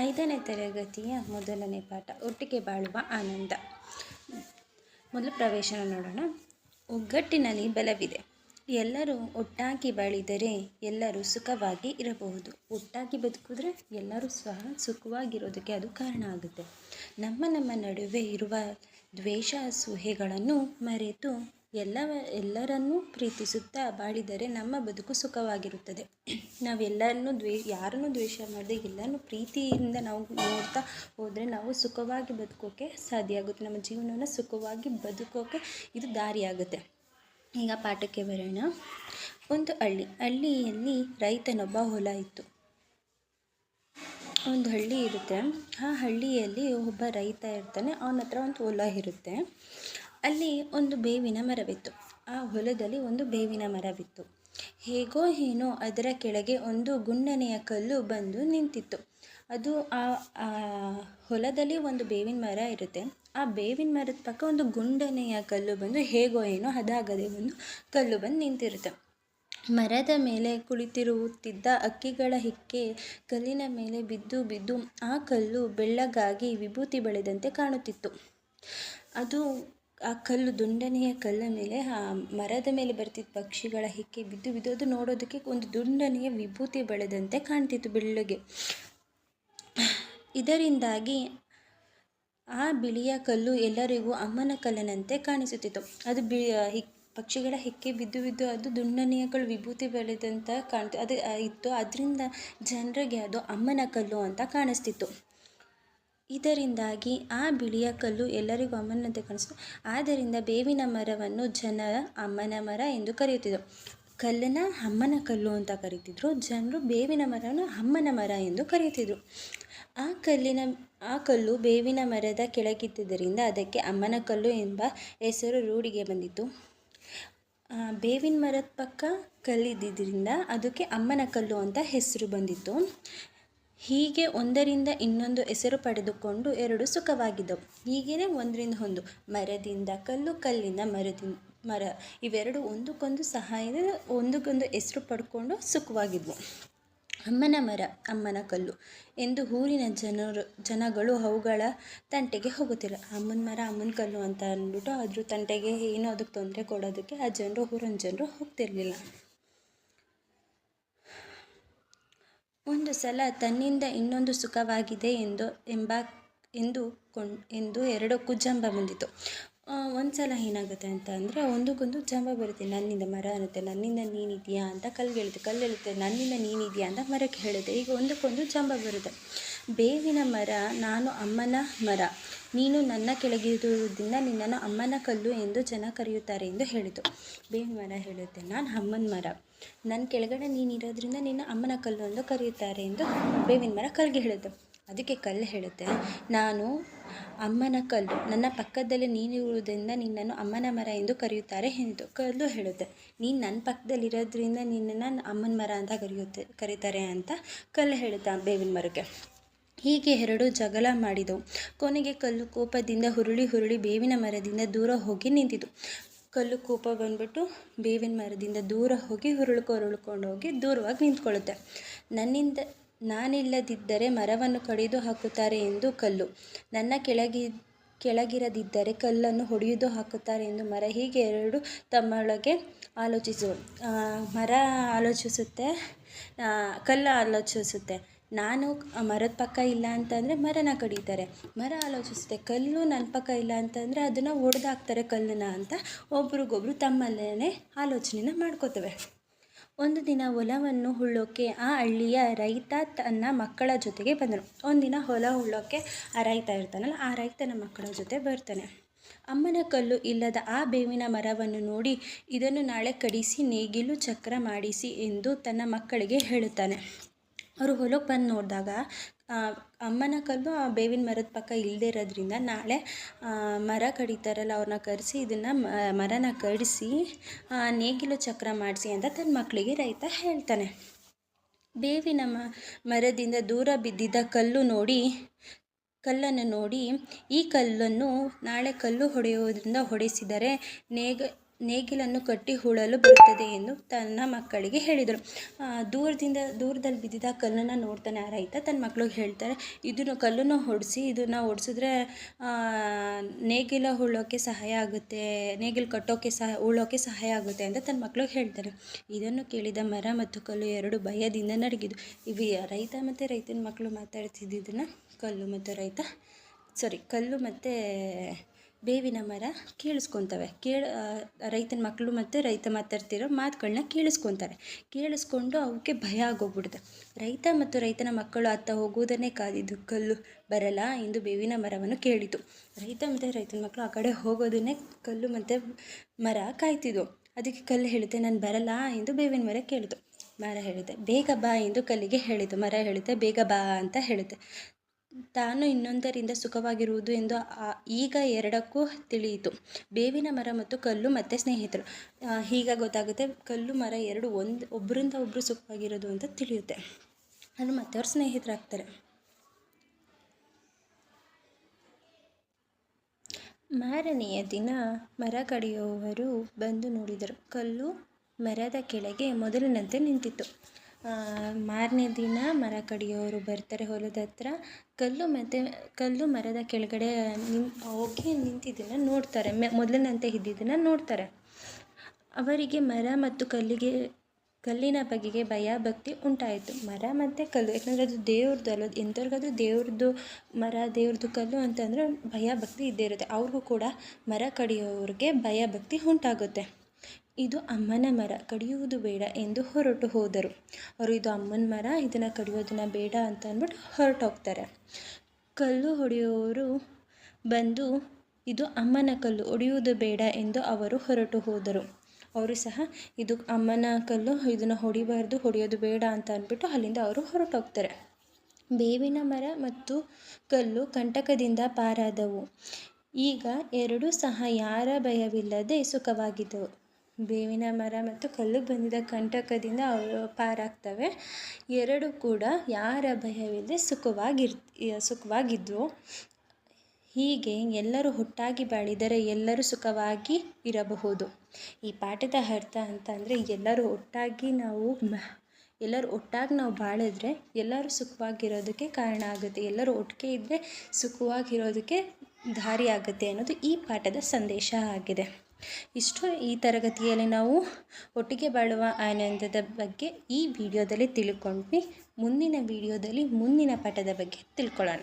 ಐದನೇ ತರಗತಿಯ ಮೊದಲನೇ ಪಾಠ, ಒಟ್ಟಿಗೆ ಬಾಳುವ ಆನಂದ. ಮೊದಲು ಪ್ರವೇಶನ ನೋಡೋಣ. ಒಗ್ಗಟ್ಟಿನಲ್ಲಿ ಬಲವಿದೆ. ಎಲ್ಲರೂ ಒಟ್ಟಾಗಿ ಬಾಳಿದರೆ ಎಲ್ಲರೂ ಸುಖವಾಗಿ ಇರಬಹುದು. ಒಟ್ಟಾಗಿ ಬದುಕಿದ್ರೆ ಎಲ್ಲರೂ ಸಹ ಸುಖವಾಗಿರೋದಕ್ಕೆ ಅದು ಕಾರಣ ಆಗುತ್ತೆ. ನಮ್ಮ ನಮ್ಮ ನಡುವೆ ಇರುವ ದ್ವೇಷ, ಸೂಹೆಗಳನ್ನು ಮರೆತು ಎಲ್ಲವ, ಎಲ್ಲರನ್ನೂ ಪ್ರೀತಿಸುತ್ತಾ ಬಾಳಿದರೆ ನಮ್ಮ ಬದುಕು ಸುಖವಾಗಿರುತ್ತದೆ. ನಾವೆಲ್ಲರನ್ನೂ ದ್ವೇ, ಯಾರನ್ನು ದ್ವೇಷ ಮಾಡದೆ, ಎಲ್ಲರನ್ನೂ ಪ್ರೀತಿಯಿಂದ ನಾವು ನೋಡ್ತಾ ಹೋದರೆ ನಾವು ಸುಖವಾಗಿ ಬದುಕೋಕ್ಕೆ ಸಾಧ್ಯ ಆಗುತ್ತೆ. ನಮ್ಮ ಜೀವನವನ್ನು ಸುಖವಾಗಿ ಬದುಕೋಕ್ಕೆ ಇದು ದಾರಿಯಾಗುತ್ತೆ ಈಗ ಪಾಠಕ್ಕೆ ಬರೋಣ. ಒಂದು ಹಳ್ಳಿ. ಹಳ್ಳಿಯಲ್ಲಿ ರೈತನೊಬ್ಬ ಹೊಲ ಇತ್ತು. ಒಂದು ಹಳ್ಳಿ ಇರುತ್ತೆ. ಆ ಹಳ್ಳಿಯಲ್ಲಿ ಒಬ್ಬ ರೈತ ಇರ್ತಾನೆ. ಅವನ ಹತ್ರ ಒಂದು ಹೊಲ ಇರುತ್ತೆ. ಅಲ್ಲಿ ಒಂದು ಬೇವಿನ ಮರವಿತ್ತು. ಆ ಹೊಲದಲ್ಲಿ ಒಂದು ಬೇವಿನ ಮರವಿತ್ತು. ಹೇಗೋ ಏನೋ ಅದರ ಕೆಳಗೆ ಒಂದು ಗುಂಡನೆಯ ಕಲ್ಲು ಬಂದು ನಿಂತಿತ್ತು. ಅದು ಆ ಹೊಲದಲ್ಲಿ ಒಂದು ಬೇವಿನ ಮರ ಇರುತ್ತೆ. ಆ ಬೇವಿನ ಮರದ ಪಕ್ಕ ಒಂದು ಗುಂಡನೆಯ ಕಲ್ಲು ಬಂದು ಹೇಗೋ ಏನೋ ಅದಾಗದೆ ಒಂದು ಕಲ್ಲು ಬಂದು ನಿಂತಿರುತ್ತೆ. ಮರದ ಮೇಲೆ ಕುಳಿತಿರುತ್ತಿದ್ದ ಅಕ್ಕಿಗಳ ಹಿಕ್ಕೆ ಕಲ್ಲಿನ ಮೇಲೆ ಬಿದ್ದು ಬಿದ್ದು ಆ ಕಲ್ಲು ಬೆಳ್ಳಗಾಗಿ ವಿಭೂತಿ ಬೆಳೆದಂತೆ ಕಾಣುತ್ತಿತ್ತು. ಅದು ಆ ಕಲ್ಲು ದುಂಡನೆಯ ಕಲ್ಲ ಮೇಲೆ, ಆ ಮರದ ಮೇಲೆ ಬರ್ತಿದ್ದ ಪಕ್ಷಿಗಳ ಹೆಕ್ಕೆ ಬಿದ್ದು ಬಿದ್ದು ಅದು ನೋಡೋದಕ್ಕೆ ಒಂದು ದುಂಡನೆಯ ವಿಭೂತಿ ಬೆಳೆದಂತೆ ಕಾಣ್ತಿತ್ತು ಬೆಳ್ಳಗೆ ಇದರಿಂದಾಗಿ ಆ ಬಿಳಿಯ ಕಲ್ಲು ಎಲ್ಲರಿಗೂ ಅಮ್ಮನ ಕಲ್ಲನಂತೆ ಕಾಣಿಸುತ್ತಿತ್ತು. ಅದು ಬಿ ಹಿಕ್ ಪಕ್ಷಿಗಳ ಹೆಕ್ಕೆ ಬಿದ್ದು ಬಿದ್ದು ಅದು ದುಂಡನೆಯ ಕಲ್ಲು ವಿಭೂತಿ ಬೆಳೆದಂತ ಕಾಣ್ತು, ಅದು ಇತ್ತು. ಅದರಿಂದ ಜನರಿಗೆ ಅದು ಅಮ್ಮನ ಕಲ್ಲು ಅಂತ ಕಾಣಿಸ್ತಿತ್ತು. ಇದರಿಂದಾಗಿ ಆ ಬಿಳಿಯ ಕಲ್ಲು ಎಲ್ಲರಿಗೂ ಅಮ್ಮನಂತೆ ಕಾಣಿಸ್ತು ಆದ್ದರಿಂದ ಬೇವಿನ ಮರವನ್ನು ಜನರ ಅಮ್ಮನ ಮರ ಎಂದು ಕರೆಯುತ್ತಿದ್ದರು. ಕಲ್ಲನ್ನು ಅಮ್ಮನ ಕಲ್ಲು ಅಂತ ಕರೀತಿದ್ರು. ಜನರು ಬೇವಿನ ಮರವನ್ನು ಅಮ್ಮನ ಮರ ಎಂದು ಕರೆಯುತ್ತಿದ್ದರು ಆ ಕಲ್ಲಿನ, ಆ ಕಲ್ಲು ಬೇವಿನ ಮರದ ಕೆಳಗಿದ್ದುದರಿಂದ ಅದಕ್ಕೆ ಅಮ್ಮನ ಕಲ್ಲು ಎಂಬ ಹೆಸರು ರೂಢಿಗೆ ಬಂದಿತ್ತು. ಬೇವಿನ ಮರದ ಪಕ್ಕ ಕಲ್ಲಿದ್ದರಿಂದ ಅದಕ್ಕೆ ಅಮ್ಮನ ಕಲ್ಲು ಅಂತ ಹೆಸರು ಬಂದಿತ್ತು. ಹೀಗೆ ಒಂದರಿಂದ ಇನ್ನೊಂದು ಹೆಸರು ಪಡೆದುಕೊಂಡು ಎರಡು ಸುಖವಾಗಿದ್ದವು. ಹೀಗೇನೆ ಒಂದರಿಂದ ಒಂದು, ಮರದಿಂದ ಕಲ್ಲು ಕಲ್ಲಿಂದ ಮರದಿಂದ ಮರ ಇವೆರಡು ಒಂದಕ್ಕೊಂದು ಸಹಾಯದ ಒಂದಕ್ಕೊಂದು ಹೆಸರು ಪಡ್ಕೊಂಡು ಸುಖವಾಗಿದ್ವು. ಅಮ್ಮನ ಮರ, ಅಮ್ಮನ ಕಲ್ಲು. ಎಂದು ಊರಿನ ಜನರು, ಜನಗಳು ಅವುಗಳ ತಂಟೆಗೆ ಹೋಗುತ್ತಿಲ್ಲ. ಅಮ್ಮನ ಮರ, ಅಮ್ಮನ ಕಲ್ಲು ಅಂತ ಅಂದ್ಬಿಟ್ಟು ಅದ್ರ ತಂಟೆಗೆ ಏನೋ ಅದಕ್ಕೆ ತೊಂದರೆ ಕೊಡೋದಕ್ಕೆ ಆ ಜನರು, ಊರಿನ ಜನರು ಹೋಗ್ತಿರ್ಲಿಲ್ಲ. ಒಂದು ಸಲ ತನ್ನಿಂದ ಇನ್ನೊಂದು ಸುಖವಾಗಿದೆ ಎಂದು ಎಂಬ, ಎಂದು ಕೊಂಡ್, ಎಂದು ಎರಡಕ್ಕೂ ಜಂಬ ಬಂದಿತು. ಒಂದು ಸಲ ಏನಾಗುತ್ತೆ ಅಂತ ಅಂದರೆ ಒಂದಕ್ಕೊಂದು ಜಂಬ ಬರುತ್ತೆ. ನನ್ನಿಂದ ಮರ ಅನ್ನುತ್ತೆ, ನನ್ನಿಂದ ನೀನಿದೆಯಾ ಅಂತ ಕಲ್ಲು ಹೇಳುತ್ತೆ ಕಲ್ಲು ಹೇಳುತ್ತೆ ನನ್ನಿಂದ ನೀನಿದೆಯಾ ಅಂತ ಮರಕ್ಕೆ ಹೇಳುತ್ತೆ. ಈಗ ಒಂದಕ್ಕೊಂದು ಜಂಬ ಬರುತ್ತೆ. ಬೇವಿನ ಮರ, ನಾನು ಅಮ್ಮನ ಮರ, ನೀನು ನನ್ನ ಕೆಳಗಿರುವುದರಿಂದ ನಿನ್ನನ್ನು ಅಮ್ಮನ ಕಲ್ಲು ಎಂದು ಜನ ಕರೆಯುತ್ತಾರೆ ಎಂದು ಹೇಳಿತು. ಬೇವಿನ ಮರ ಹೇಳುತ್ತೆ, ನಾನು ಅಮ್ಮನ ಮರ. ನನ್ನ ಕೆಳಗಡೆ ನೀನಿರೋದ್ರಿಂದ ನಿನ್ನ ಅಮ್ಮನ ಕಲ್ಲು ಎಂದು ಕರೆಯುತ್ತಾರೆ ಎಂದು ಬೇವಿನ ಮರ ಕಲ್ಗೆ ಹೇಳುತ್ತೆ. ಅದಕ್ಕೆ ಕಲ್ಲು ಹೇಳುತ್ತೆ, ನಾನು ಅಮ್ಮನ ಕಲ್ಲು, ನನ್ನ ಪಕ್ಕದಲ್ಲಿ ನೀನಿರುವುದರಿಂದ ನಿನ್ನನ್ನು ಅಮ್ಮನ ಮರ ಎಂದು ಕರೆಯುತ್ತಾರೆ ಎಂದು ಕಲ್ಲು ಹೇಳುತ್ತೆ. ನೀನು ನನ್ನ ಪಕ್ಕದಲ್ಲಿರೋದ್ರಿಂದ ನಿನ್ನನ್ನು ಅಮ್ಮನ ಮರ ಅಂತ ಕರೆಯುತ್ತೆ ಕರೀತಾರೆ ಅಂತ ಕಲ್ಲು ಹೇಳುತ್ತೆ ಬೇವಿನ ಮರಕ್ಕೆ. ಹೀಗೆ ಎರಡು ಜಗಳ ಮಾಡಿದವು. ಕೊನೆಗೆ ಕಲ್ಲು ಕೋಪದಿಂದ ಹುರುಳಿ ಹುರುಳಿ ಬೇವಿನ ಮರದಿಂದ ದೂರ ಹೋಗಿ ನಿಂತಿತು. ಕಲ್ಲು ಕೋಪ ಬಂದ್ಬಿಟ್ಟು ಬೇವಿನ ಮರದಿಂದ ದೂರ ಹೋಗಿ ಹುರುಳ್ಕೊ ಹುರುಳ್ಕೊಂಡು ಹೋಗಿ ದೂರವಾಗಿ ನಿಂತ್ಕೊಳ್ಳುತ್ತೆ. ನನ್ನಿಂದ ನಾನಿಲ್ಲದಿದ್ದರೆ ಮರವನ್ನು ಕಡಿದು ಹಾಕುತ್ತಾರೆ ಎಂದು ಕಲ್ಲು. ನನ್ನ ಕೆಳಗಿ, ಕೆಳಗಿರದಿದ್ದರೆ ಕಲ್ಲನ್ನು ಹೊಡೆಯುವುದು ಹಾಕುತ್ತಾರೆ ಎಂದು ಮರ ಹೀಗೆ ಎರಡು ತಮ್ಮೊಳಗೆ ಆಲೋಚಿಸುವ ಮರ ಆಲೋಚಿಸುತ್ತೆ ಕಲ್ಲು ಆಲೋಚಿಸುತ್ತೆ. ನಾನು ಮರದ ಪಕ್ಕ ಇಲ್ಲ ಅಂತಂದರೆ ಮರನ ಕಡಿತಾರೆ. ಮರ ಆಲೋಚಿಸುತ್ತೆ. ಕಲ್ಲು ನನ್ನ ಪಕ್ಕ ಇಲ್ಲ ಅಂತಂದರೆ ಅದನ್ನು ಒಡೆದಾಕ್ತಾರೆ ಕಲ್ಲನ್ನು ಅಂತ ಒಬ್ರಿಗೊಬ್ರು ತಮ್ಮಲ್ಲೇ ಆಲೋಚನೆನ ಮಾಡ್ಕೋತವೆ. ಒಂದು ದಿನ ಹೊಲವನ್ನು ಉಳ್ಳೋಕ್ಕೆ ಆ ಹಳ್ಳಿಯ ರೈತ ತನ್ನ ಮಕ್ಕಳ ಜೊತೆಗೆ ಬಂದನು. ಒಂದಿನ ಹೊಲ ಉಳ್ಳೋಕ್ಕೆ ಆ ರೈತ ಇರ್ತಾನಲ್ಲ, ಆ ರೈತನ ಮಕ್ಕಳ ಜೊತೆ ಬರ್ತಾನೆ. ಅಮ್ಮನ ಕಲ್ಲು ಇಲ್ಲದ ಆ ಬೇವಿನ ಮರವನ್ನು ನೋಡಿ ಇದನ್ನು ನಾಳೆ ಕಡಿಸಿ, ನೇಗಿಲು, ಚಕ್ರ ಮಾಡಿಸಿ ಎಂದು ತನ್ನ ಮಕ್ಕಳಿಗೆ ಹೇಳುತ್ತಾನೆ. ಅವರು ಹೊಲಕ್ಕೆ ಬಂದು ನೋಡಿದಾಗ ಅಮ್ಮನ ಕಲ್ಲು ಆ ಬೇವಿನ ಮರದ ಪಕ್ಕ ಇಲ್ಲದೆ ಇರೋದ್ರಿಂದ ನಾಳೆ ಮರ ಕಡಿತಾರಲ್ಲ ಅವ್ರನ್ನ ಕರೆಸಿ ಇದನ್ನು ಮರನ ಕಡಿಸಿ ನೇಗಿಲು ಚಕ್ರ ಮಾಡಿಸಿ ಅಂತ ತನ್ನ ಮಕ್ಕಳಿಗೆ ರೈತ ಹೇಳ್ತಾನೆ. ಬೇವಿನ ಮರದಿಂದ ದೂರ ಬಿದ್ದಿದ್ದ ಕಲ್ಲು ನೋಡಿ, ಕಲ್ಲನ್ನು ನೋಡಿ, ಈ ಕಲ್ಲನ್ನು ನಾಳೆ ಕಲ್ಲು ಹೊಡೆಯೋದ್ರಿಂದ ಹೊಡೆಸಿದರೆ ನೇಗ ನೇಗಿಲನ್ನು ಕಟ್ಟಿ ಹೂಳಲು ಬರುತ್ತದೆ ಎಂದು ತನ್ನ ಮಕ್ಕಳಿಗೆ ಹೇಳಿದರು ದೂರದಿಂದ, ದೂರದಲ್ಲಿ ಬಿದ್ದಿದ್ದ ಕಲ್ಲನ್ನು ನೋಡ್ತಾನೆ ಆ ರೈತ. ತನ್ನ ಮಕ್ಕಳಿಗೆ ಹೇಳ್ತಾರೆ ಇದನ್ನು ಕಲ್ಲನ್ನು ಹೊಡೆಸಿ ಇದನ್ನು ಹೊಡ್ಸಿದ್ರೆ ನೇಗಿಲ ಹೂಳೋಕ್ಕೆ ಸಹಾಯ ಆಗುತ್ತೆ, ನೇಗಿಲು ಕಟ್ಟೋಕ್ಕೆ ಸಹ ಉಳೋಕ್ಕೆ ಸಹಾಯ ಆಗುತ್ತೆ ಅಂತ ತನ್ನ ಮಕ್ಕಳಿಗೆ ಹೇಳ್ತಾರೆ ಇದನ್ನು ಕೇಳಿದ ಮರ ಮತ್ತು ಕಲ್ಲು ಎರಡು ಭಯದಿಂದ ನಡಗಿದ್ದು. ಇವು, ರೈತ ಮತ್ತು ರೈತನ ಮಕ್ಕಳು ಮಾತಾಡ್ತಿದ್ದಿದ್ದನ್ನು ಕಲ್ಲು ಮತ್ತು ರೈತ ಸಾರಿ ಕಲ್ಲು ಮತ್ತು ಬೇವಿನ ಮರ ಕೇಳಿಸ್ಕೊತವೆ. ಕೇಳ ರೈತನ ಮಕ್ಕಳು ಮತ್ತು ರೈತ ಮಾತಾಡ್ತಿರೋ ಮಾತುಗಳನ್ನ ಕೇಳಿಸ್ಕೊತಾರೆ. ಕೇಳಿಸ್ಕೊಂಡು ಅವಕ್ಕೆ ಭಯ ಆಗೋಗ್ಬಿಡುತ್ತೆ. ರೈತ ಮತ್ತು ರೈತನ ಮಕ್ಕಳು ಅತ್ತ ಹೋಗೋದನ್ನೇ ಕಾದಿದ್ದು ಕಲ್ಲು ಬರಲ್ಲ ಎಂದು ಬೇವಿನ ಮರವನ್ನು ಕೇಳಿತು. ರೈತ ಮತ್ತು ರೈತನ ಮಕ್ಕಳು ಆ ಕಡೆ ಹೋಗೋದನ್ನೇ ಕಲ್ಲು ಮತ್ತು ಮರ ಕಾಯ್ತಿದ್ವು. ಅದಕ್ಕೆ ಕಲ್ಲು ಹೇಳುತ್ತೆ ನಾನು ಬರಲ್ಲ ಎಂದು ಬೇವಿನ ಮರ ಕೇಳಿತು. ಮರ ಹೇಳಿದೆ, ಬೇಗ ಬಾ ಎಂದು ಕಲ್ಲಿಗೆ ಹೇಳಿತು. ಮರ ಹೇಳುತ್ತೆ ಬೇಗ ಬಾ ಅಂತ ಹೇಳುತ್ತೆ ತಾನು ಇನ್ನೊಂದರಿಂದ ಸುಖವಾಗಿರುವುದು ಎಂದು ಈಗ ಎರಡಕ್ಕೂ ತಿಳಿಯಿತು. ಬೇವಿನ ಮರ ಮತ್ತು ಕಲ್ಲು ಮತ್ತೆ ಸ್ನೇಹಿತರು. ಈಗ ಗೊತ್ತಾಗುತ್ತೆ ಕಲ್ಲು ಮರ ಎರಡು ಒಂದು, ಒಬ್ಬರಿಂದ ಒಬ್ಬರು ಸುಖವಾಗಿರೋದು ಅಂತ ತಿಳಿಯುತ್ತೆ. ಅದು ಅವ್ರ ಸ್ನೇಹಿತರಾಗ್ತಾರೆ ಮಾರನೆಯ ದಿನ ಮರ ಕಡಿಯುವವರು ಬಂದು ನೋಡಿದರು. ಕಲ್ಲು ಮರದ ಕೆಳಗೆ ಮೊದಲಿನಂತೆ ನಿಂತಿತ್ತು. ಮಾರನೇ ದಿನ ಮರ ಕಡಿಯೋರು ಬರ್ತಾರೆ ಹೊಲದ ಹತ್ರ. ಕಲ್ಲು ಮತ್ತು, ಕಲ್ಲು ಮರದ ಕೆಳಗಡೆ ನಿನ್ ಹೋಗಿ ನಿಂತಿದ್ದನ್ನು ನೋಡ್ತಾರೆ. ಮೆ, ಮೊದಲಿನಂತೆ ಇದ್ದಿದ್ದನ್ನು ನೋಡ್ತಾರೆ. ಅವರಿಗೆ ಮರ ಮತ್ತು ಕಲ್ಲಿಗೆ, ಕಲ್ಲಿನ ಬಗೆಗೆ ಭಯ ಭಕ್ತಿ ಉಂಟಾಯಿತು. ಮರ ಮತ್ತು ಕಲ್ಲು, ಯಾಕಂದರೆ ಅದು ದೇವ್ರದ್ದು ಅಲ್ಲ ಎಂಥವ್ರಿಗಾದ್ರೂ ದೇವ್ರದ್ದು ಮರ, ದೇವ್ರದ್ದು ಕಲ್ಲು ಅಂತಂದರೆ ಭಯ ಭಕ್ತಿ ಇದ್ದೇ ಇರುತ್ತೆ. ಅವ್ರಿಗೂ ಕೂಡ ಮರ ಕಡಿಯೋರಿಗೆ ಭಯ ಭಕ್ತಿ ಉಂಟಾಗುತ್ತೆ. ಇದು ಅಮ್ಮನ ಮರ, ಕಡಿಯುವುದು ಬೇಡ ಎಂದು ಹೊರಟು ಹೋದರು. ಅವರು, ಇದು ಅಮ್ಮನ ಮರ, ಇದನ್ನು ಕಡಿಯೋದನ್ನು ಬೇಡ ಅಂತ ಅಂದ್ಬಿಟ್ಟು ಹೊರಟು ಹೋಗ್ತಾರೆ ಕಲ್ಲು ಹೊಡೆಯುವವರು ಬಂದು, ಇದು ಅಮ್ಮನ ಕಲ್ಲು ಹೊಡೆಯುವುದು ಬೇಡ ಎಂದು ಅವರು ಹೊರಟು ಹೋದರು. ಅವರು ಸಹ, ಇದು ಅಮ್ಮನ ಕಲ್ಲು, ಇದನ್ನು ಹೊಡಿಬಾರ್ದು, ಹೊಡೆಯೋದು ಬೇಡ ಅಂತ ಅಂದ್ಬಿಟ್ಟು ಅಲ್ಲಿಂದ ಅವರು ಹೊರಟೋಗ್ತಾರೆ. ಬೇವಿನ ಮರ ಮತ್ತು ಕಲ್ಲು ಕಂಟಕದಿಂದ ಪಾರಾದವು. ಈಗ ಎರಡೂ ಸಹ ಯಾರ ಭಯವಿಲ್ಲದೆ ಸುಖವಾಗಿದ್ದವು. ಬೇವಿನ ಮರ ಮತ್ತು ಕಲ್ಲು ಬಂದಿದ ಕಂಟಕದಿಂದ ಅವರು ಪಾರಾಗ್ತವೆ. ಎರಡು ಕೂಡ ಯಾರ ಭಯವಿಲ್ಲದೆ ಸುಖವಾಗಿರ್ ಸುಖವಾಗಿದ್ವು. ಹೀಗೆ ಎಲ್ಲರೂ ಒಟ್ಟಾಗಿ ಬಾಳಿದರೆ ಎಲ್ಲರೂ ಸುಖವಾಗಿ ಇರಬಹುದು. ಈ ಪಾಠದ ಅರ್ಥ ಅಂತಂದರೆ ಎಲ್ಲರೂ ಒಟ್ಟಾಗಿ ನಾವು ಎಲ್ಲರೂ ಒಟ್ಟಾಗಿ ನಾವು ಬಾಳಿದ್ರೆ ಎಲ್ಲರೂ ಸುಖವಾಗಿರೋದಕ್ಕೆ ಕಾರಣ ಆಗುತ್ತೆ. ಎಲ್ಲರೂ ಒಟ್ಟಿಗೆ ಇದ್ದರೆ ಸುಖವಾಗಿರೋದಕ್ಕೆ ದಾರಿ ಆಗುತ್ತೆ ಅನ್ನೋದು ಈ ಪಾಠದ ಸಂದೇಶ ಆಗಿದೆ. ಇಷ್ಟು ಈ ತರಗತಿಯಲ್ಲಿ ನಾವು ಒಟ್ಟಿಗೆ ಬಾಳುವ ಆನಂದದ ಬಗ್ಗೆ ಈ ವಿಡಿಯೋದಲ್ಲಿ ತಿಳ್ಕೊಂಡ್ವಿ. ಮುಂದಿನ ವಿಡಿಯೋದಲ್ಲಿ ಮುಂದಿನ ಪಾಠದ ಬಗ್ಗೆ ತಿಳ್ಕೊಳ್ಳೋಣ.